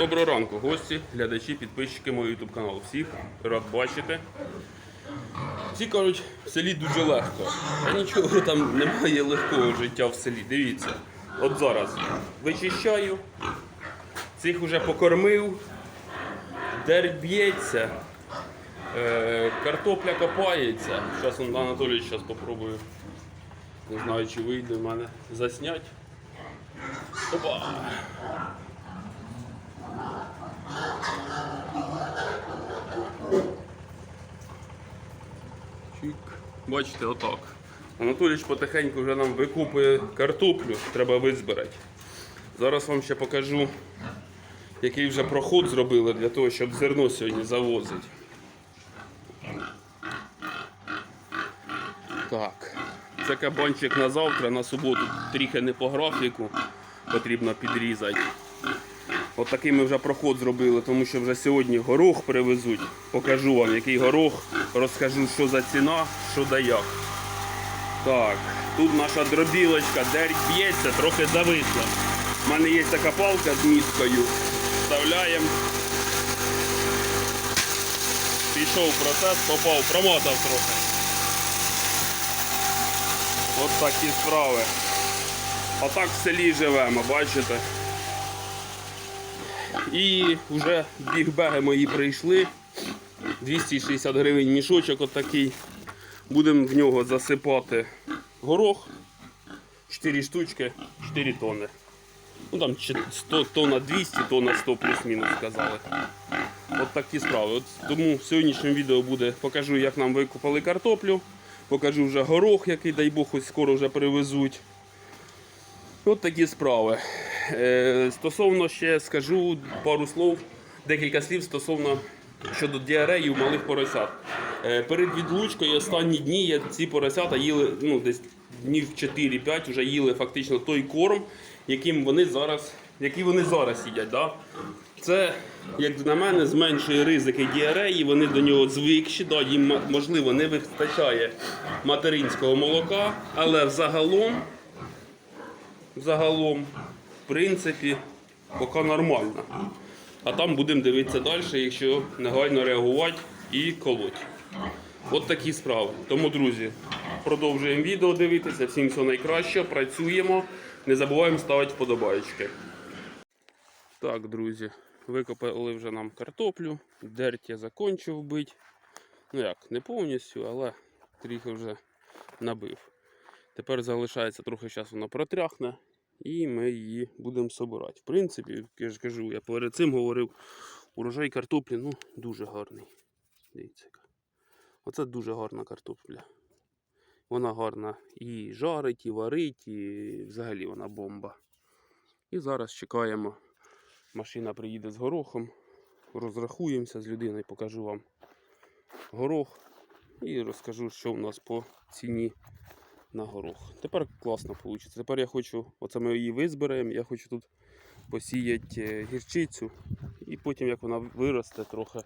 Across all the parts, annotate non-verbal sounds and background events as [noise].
Доброго ранку, гості, глядачі, підписчики мого YouTube каналу. Всіх рад бачити. Всі кажуть, в селі дуже легко. А нічого там немає легкого життя в селі. Дивіться, от зараз вичищаю, цих вже покормив, дерь б'ється, е, картопля копається. Зараз Анатолій зараз попробую. Не знаю, чи вийде в мене заснять. Опа! Чик. Бачите, отак. Анатолійович потихеньку вже нам викупує картоплю, треба визбирати. Зараз вам ще покажу, який вже проход зробили для того, щоб зерно сьогодні завозити. Так, це кабанчик на завтра, на суботу трохи не по графіку потрібно підрізати. От такий ми вже проход зробили, тому що вже сьогодні горох привезуть. Покажу вам, який горох, розкажу, що за ціна, що да як. Так, тут наша дробілочка, дерь б'ється, трохи зависла. У мене є така палка з міткою. Вставляємо. Пішов процес, попав, промотав трохи. От такі справи. Отак в селі живемо, бачите? І вже бігбеги мої прийшли. 260 гривень мішочок отакий. Будемо в нього засипати горох. 4 штучки, 4 тонни. Ну там 100 тонна 200, тонна 100 плюс-мінус сказали. От такі справи. От тому в сьогоднішньому відео буде покажу, як нам викопали картоплю. Покажу вже горох, який, дай Бог, ось скоро вже привезуть. От такі справи. Е, стосовно ще скажу пару слов, декілька слів стосовно щодо діареї у малих поросят. Е, перед відлучкою останні дні я ці поросята їли ну, десь днів 4-5 вже їли фактично той корм, яким вони зараз, який вони зараз їдять. Да? Це, як на мене, зменшує ризики діареї, вони до нього звикші, да, їм можливо не вистачає материнського молока, але взагалом загалом, в принципі, поки нормально. А там будемо дивитися далі, якщо негайно реагувати і колоть. От такі справи. Тому, друзі, продовжуємо відео дивитися. Всім все найкраще, працюємо. Не забуваємо ставити вподобайки. Так, друзі, викопали вже нам картоплю. Дерть я закончив бити. Ну як, не повністю, але трохи вже набив. Тепер залишається трохи часу вона протряхне, і ми її будемо собирати. В принципі, я ж кажу, я перед цим говорив, урожай картоплі ну, дуже гарний. Дивіться. Оце дуже гарна картопля. Вона гарна і жарить, і варить, і взагалі вона бомба. І зараз чекаємо. Машина приїде з горохом. Розрахуємося з людиною, покажу вам горох і розкажу, що у нас по ціні на горох. Тепер класно вийде. Тепер я хочу, оце ми її визберемо, я хочу тут посіяти е, гірчицю. І потім, як вона виросте, трохи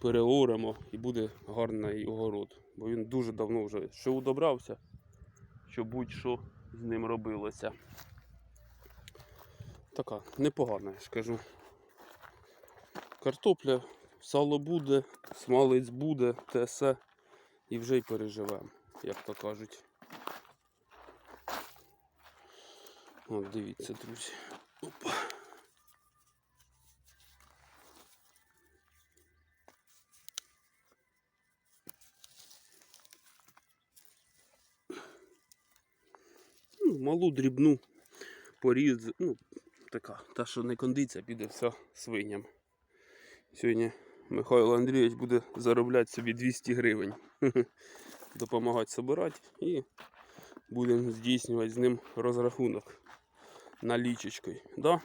переоремо і буде гарний огород. Бо він дуже давно вже що удобрався, що будь-що з ним робилося. Така непогана, я ж кажу. Картопля, сало буде, смалець буде, те все. І вже й переживемо, як то кажуть. От дивіться, друзі. Опа. Ну, малу дрібну поріз, ну, така, та що не кондиція, піде все свиням. Сьогодні Михайло Андрійович буде заробляти собі 200 гривень. [laughs] Допомагати збирати і будемо здійснювати з ним розрахунок налічечкою. Да?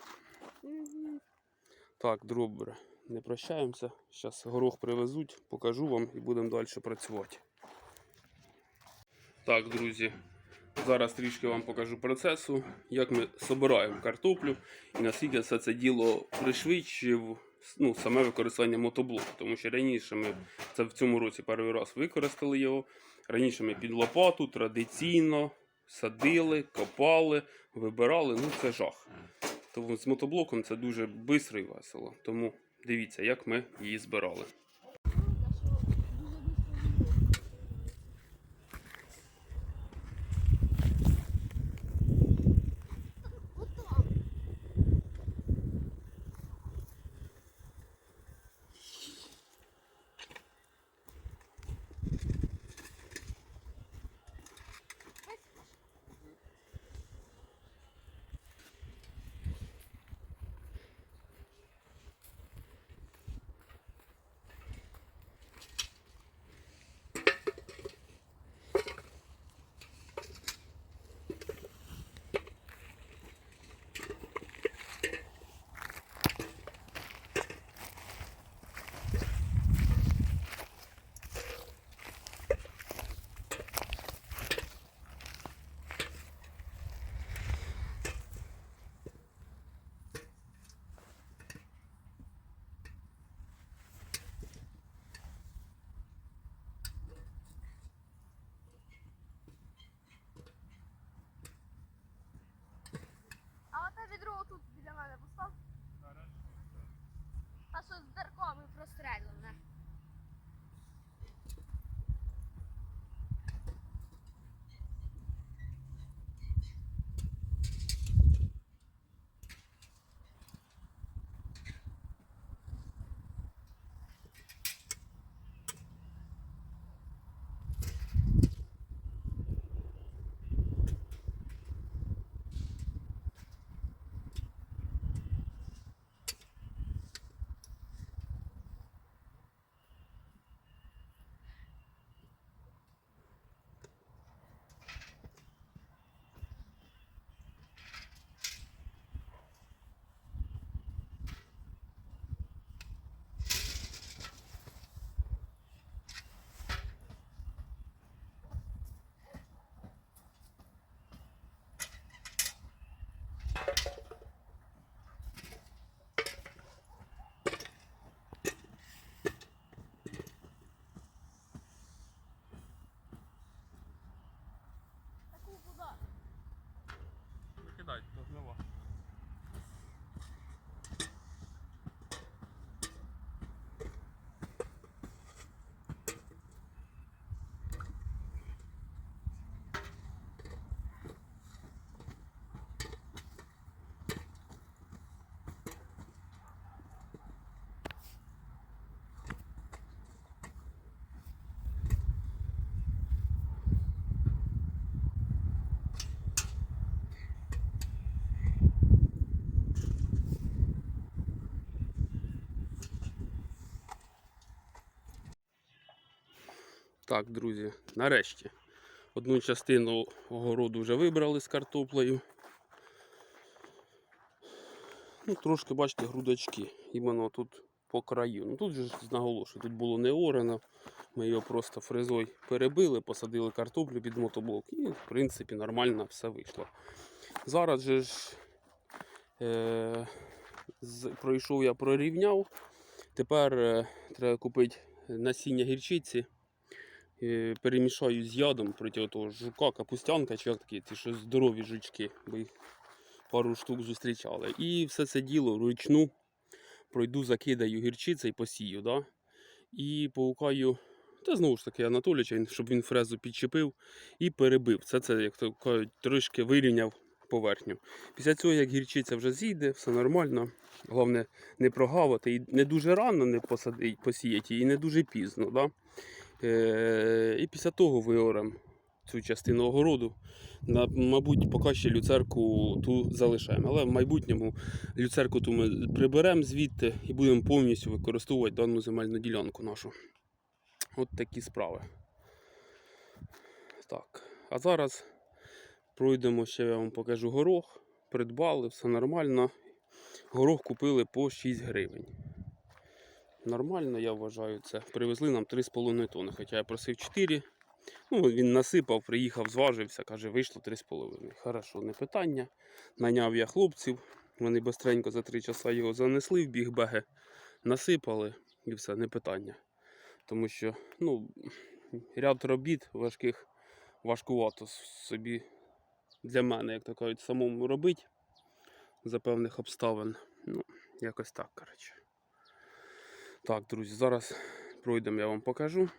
Так, добре. Не прощаємося. Зараз горох привезуть, покажу вам і будемо далі працювати. Так, друзі, зараз трішки вам покажу процесу, як ми збираємо картоплю і наскільки все це діло пришвидшив ну, саме використання мотоблоку. Тому що раніше ми це в цьому році перший раз використали його. Раніше ми під лопату традиційно садили, копали, вибирали. Ну це жах. Тому з мотоблоком це дуже швидко і весело. Тому дивіться, як ми її збирали. А оте тут біля мене постав. А що з дерком і простреляне. Таку Так, друзі, нарешті. Одну частину огороду вже вибрали з картоплею. Ну, трошки, бачите, грудочки. Іменно тут по краю. Ну тут же наголошую, тут було не орано. Ми його просто фрезою перебили, посадили картоплю під мотоблок і, в принципі, нормально все вийшло. Зараз же ж е, з, пройшов я прорівняв. Тепер е, треба купити насіння гірчиці. Е, перемішаю з ядом проти того жука, капустянка чи як такі, ті що здорові жучки, бо їх пару штук зустрічали. І все це діло вручну пройду, закидаю гірчицею, посію. Да? І паукаю, та знову ж таки Анатолійовича, щоб він фрезу підчепив і перебив. Це, це як то кажуть, трошки вирівняв поверхню. Після цього, як гірчиця вже зійде, все нормально. Головне не прогавити і не дуже рано не посіяти, і не дуже пізно. Да? Е, і після того виорем цю частину огороду. Мабуть, поки ще люцерку ту залишаємо. Але в майбутньому люцерку ту ми приберемо звідти і будемо повністю використовувати дану земельну ділянку нашу. От такі справи. Так. А зараз пройдемо ще я вам покажу горох. Придбали, все нормально. Горох купили по 6 гривень. Нормально, я вважаю, це. Привезли нам 3,5 тонни, хоча я просив 4. Ну, він насипав, приїхав, зважився, каже, вийшло 3,5. Хорошо, не питання. Наняв я хлопців. Вони бистренько за 3 часа його занесли в біг беги, насипали і все, не питання. Тому що ну, ряд робіт важких важкувато собі для мене, як то кажуть, самому робити. за певних обставин. Ну, якось так, коротше. Так, друзі, зараз пройдемо, я вам покажу,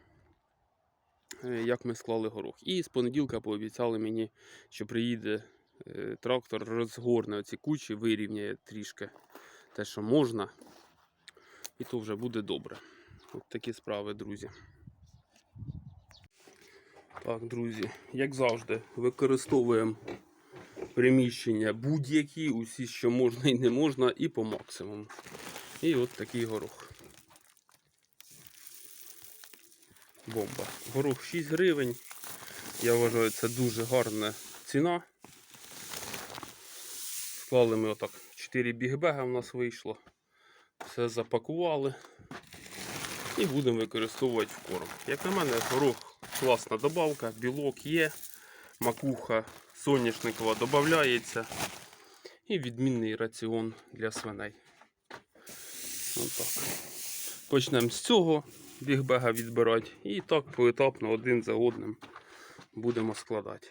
е, як ми склали горох. І з понеділка пообіцяли мені, що приїде е, трактор, розгорне оці кучі, вирівняє трішки те, що можна. І то вже буде добре. От такі справи, друзі. Так, друзі, як завжди, використовуємо приміщення будь-які, усі, що можна і не можна, і по максимуму. І от такий горох. Бомба. Горох 6 гривень. Я вважаю, це дуже гарна ціна. Склали ми отак 4 бігбега в нас вийшло. Все запакували. І будемо використовувати в корм. Як на мене, горох класна добавка, білок є, макуха соняшникова додається. І відмінний раціон для свиней. Отак. Почнемо з цього бігбега відбирати. І так поетапно один за одним будемо складати.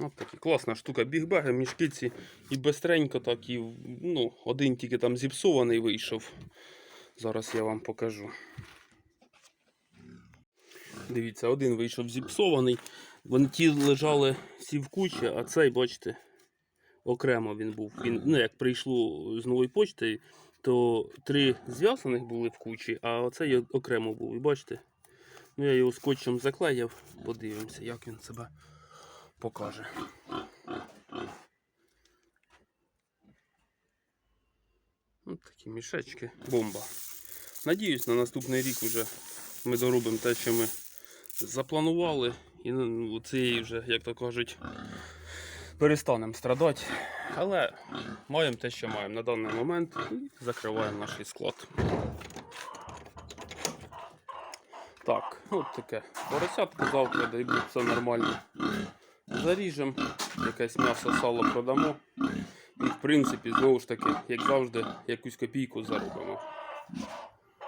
От такі класна штука бігбеги, мішки ці і бистренько так, і ну, один тільки там зіпсований вийшов. Зараз я вам покажу. Дивіться, один вийшов зіпсований. Вони ті лежали всі в кучі, а цей, бачите, окремо він був. Він, ну, як прийшло з нової почти, то три зв'язаних були в кучі, а оцей окремо був. Бачите? Ну, я його скотчем заклеїв. Подивимося, як він себе покаже. Ось такі мішечки. Бомба. Надіюсь, на наступний рік вже ми доробимо те, що ми запланували. І ну, цієї вже, як то кажуть, перестанемо страдати. Але маємо те, що маємо на даний момент і закриваємо наш склад. Так, от таке поросятку завтра, дай Бог, все нормально. Заріжемо, якесь м'ясо, сало продамо. І в принципі, знову ж таки, як завжди, якусь копійку заробимо.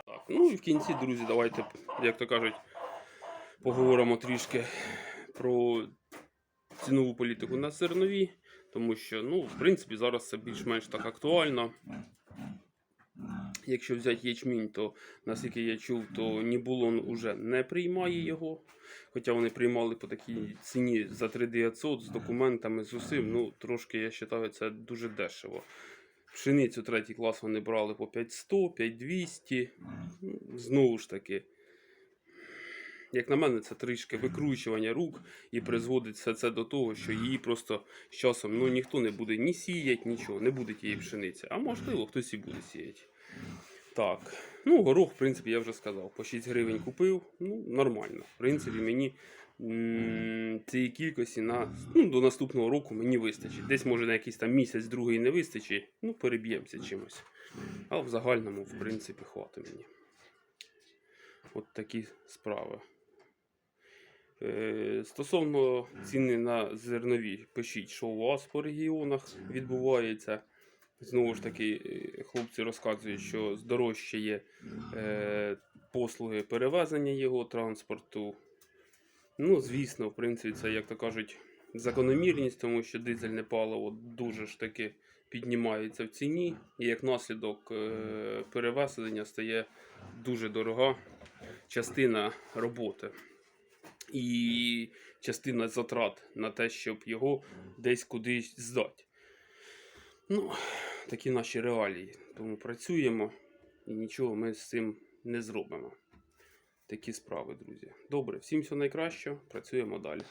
Так, ну і в кінці, друзі, давайте, як то кажуть, поговоримо трішки про цінову політику на зернові, тому що, ну, в принципі, зараз це більш-менш так актуально. Якщо взяти ячмінь, то наскільки я чув, то Нібулон уже не приймає його. Хоча вони приймали по такій ціні за 3900 з документами, з усім. Ну, трошки, я вважаю, це дуже дешево. Пшеницю третій клас вони брали по 5100, 5200. Ну, Знову ж таки, як на мене, це трішки викручування рук і призводить все це до того, що її просто з часом ну, ніхто не буде ні сіяти, нічого, не буде тієї пшениці. А можливо, хтось і буде сіяти. Так, ну горох, в принципі, я вже сказав. По 6 гривень купив. Ну, нормально. В принципі, мені м, цієї кількості на, ну, до наступного року мені вистачить. Десь може на якийсь там місяць, другий не вистачить. Ну, переб'ємося чимось. А в загальному, в принципі, хватить мені. От такі справи. Е, Стосовно ціни на зернові, пишіть, що у вас по регіонах відбувається. Знову ж таки, е, хлопці розказують, що здорожчає е, послуги перевезення його транспорту. Ну, звісно, в принципі, це, як то кажуть, закономірність, тому що дизельне паливо дуже ж таки піднімається в ціні, і як наслідок перевезення стає дуже дорога частина роботи. І частина затрат на те, щоб його десь кудись здати. Ну, такі наші реалії. Тому працюємо і нічого ми з цим не зробимо. Такі справи, друзі. Добре, всім всього найкращого. Працюємо далі.